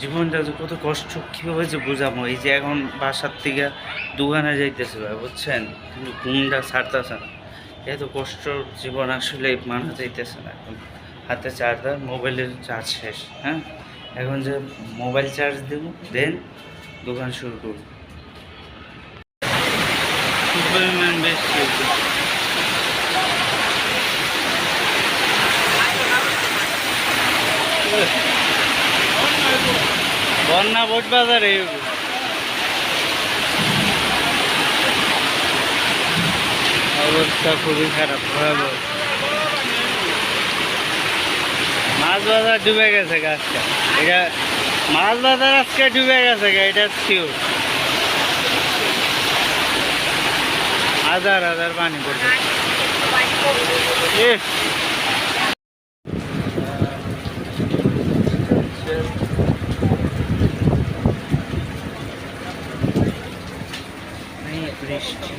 জীবনটা যে কত কষ্ট, কীভাবে যে বোঝাবো? এই যে এখন বাসার থেকে দোকানে যাইতেছে ভাই, বুঝছেন? কিন্তু ঘুমটা ছাড়তেছে না। এত কষ্ট জীবন আসলে মানা যাইতেছে না এখন হাতে চার্জার মোবাইলের চার্জ শেষ হ্যাঁ? এখন যে মোবাইল চার্জ দেব, দেন দোকান শুরু করব। পরিমাণ বৃষ্টি হচ্ছে। বন্যা বাজারে। অবস্থা খুবই খারাপ ভয়াবহ। মাছ বাজার ডুবে গেছে গাছটা। এটা মাছ বাজার আজকে ডুবে গেছে গা, এটা শিওর হাজার হাজার পানি পড়ছে বৃষ্টি